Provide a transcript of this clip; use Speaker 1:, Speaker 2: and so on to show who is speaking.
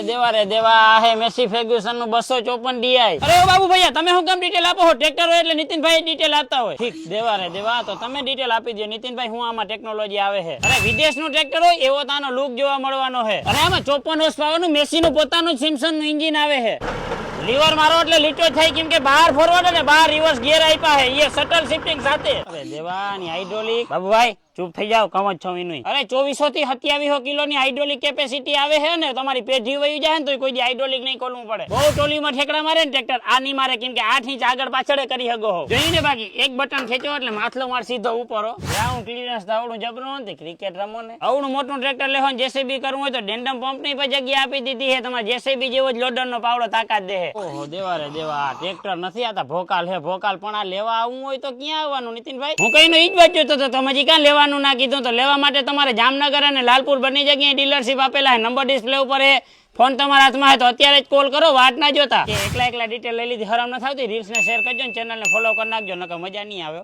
Speaker 1: દેવા રે દેવા હે મેસી ફેગ્યુસનનું બસો ચોપન ડીઆઈ અરે બાબુ ભૈયા, તમે હું કેમ ડિટેલ આપો છો? ટ્રેક્ટર હોય એટલે નીતિનભાઈ ડિટેલ આપતા હોય. ઠીક, દેવા રે દેવા, તો તમે ડિટેલ આપી દો નીતિનભાઈ, હું આમાં ટેકનોલોજી આવે છે. અરે વિદેશનું ટ્રેક્ટર હોય, એવો તાનો લુક જોવા મળવાનો છે. અને આમાં ચોપન હોર્સ પાવરનું મેસી નું પોતાનું સિમસનનું એન્જિન આવે છે. લીવર મારો એટલે લીટો થાય, કેમ કે બહાર ફોરવર્ડ અને બહાર રિવર્સ ગિયર આપ્યા છે. એ શટલ શિફ્ટિંગ સાથે. અરે દેવાની હાઇડ્રોલિક બાબુભાઈ ચૂપ થઈ જાવ કમ જ છો વિનુય અરે ચોવીસો થી સત્યાવીસો કિલો ની હાઇડ્રોલિક કેપેસિટી આવે છે ને તમારી પેઢી વહી જાય ને તો કોઈ હાઇડ્રોલિક નહીં ખોલવું પડે. બહુ ટોલીમાં ઠેકડા મારે ને ટ્રેક્ટર. આ નહીં મારે કેમ કે આઠ ઇંચ આગળ પાછળ કરી શકો હો. જોઈને બાકી એક બટન ખેંચો એટલે માથલો માર સીધો ઉપર ગ્રાઉન્ડ ક્લિયરન્સ આવડું જબરું નથી ક્રિકેટ રમો ને. આવડું મોટું ટ્રેક્ટર લેવો જેસીબી કરવું હોય તો ડેન્ડમ પંપની પણ જગ્યા આપી દીધી છે. તમારે જેસીબી જેવો જ લોડર નો પાવડો તાકાત દે ઓહો દેવા રે દેવા આ ટ્રેક્ટર નથી આતા ભોકાલ હે ભોકાલ. પણ આ લેવા આવવું હોય તો ક્યાં આવવાનું નીતિનભાઈ? હું કઈ ઈ ઈજ બાજુ તો તમે જી ક્યાં લેવાનું ના કીધું તો લેવા માટે તમારે જામનગર અને લાલપુર બંને જગ્યાએ ડીલરશીપ આપેલા નંબર ડિસ્પ્લે ઉપર ફોન તમારા હાથમાં હોય તો અત્યારે જ કોલ કરો વાટ ના જોતા. એકલા એકલા ડિટેલ લઈ લીધી, હરામ ન થતી રીલ્સને શેર કરજો ને ચેનલ ફોલો કરી નાખજો, નકર મજા નહીં આવે.